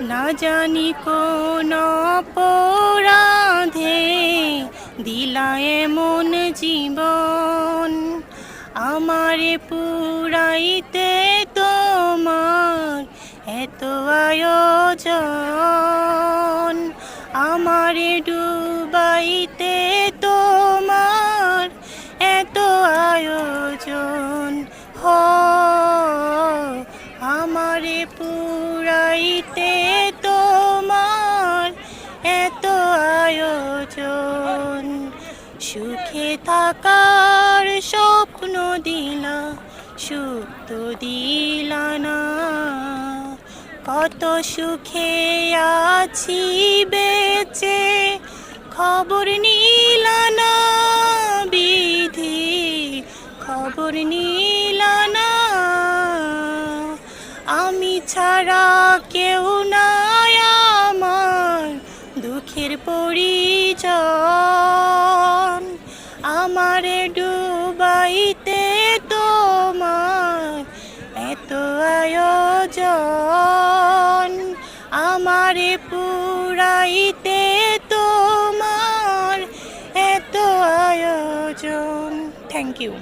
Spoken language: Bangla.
না জানি কোন অপরাধে দিলায় মন জীবন আমারে পুরাইতে তোমার এত আয়োজন। আমারে ডুবাইতে তোমার এত আয়োজন। হ, আমারে পুরাইতে সুখে থাকার স্বপ্ন দিলা সুখ তো দিলা না কত সুখে আছি বেঁচে, খবর নিলা না বিধি, খবর নিলা না আমি ছাড়া কেউ নাই আমার দুঃখের আমারে ডুবাইতে তোমার এত আয়োজন আমার পুরাইতে তোমার এত আয়োজন। Thank you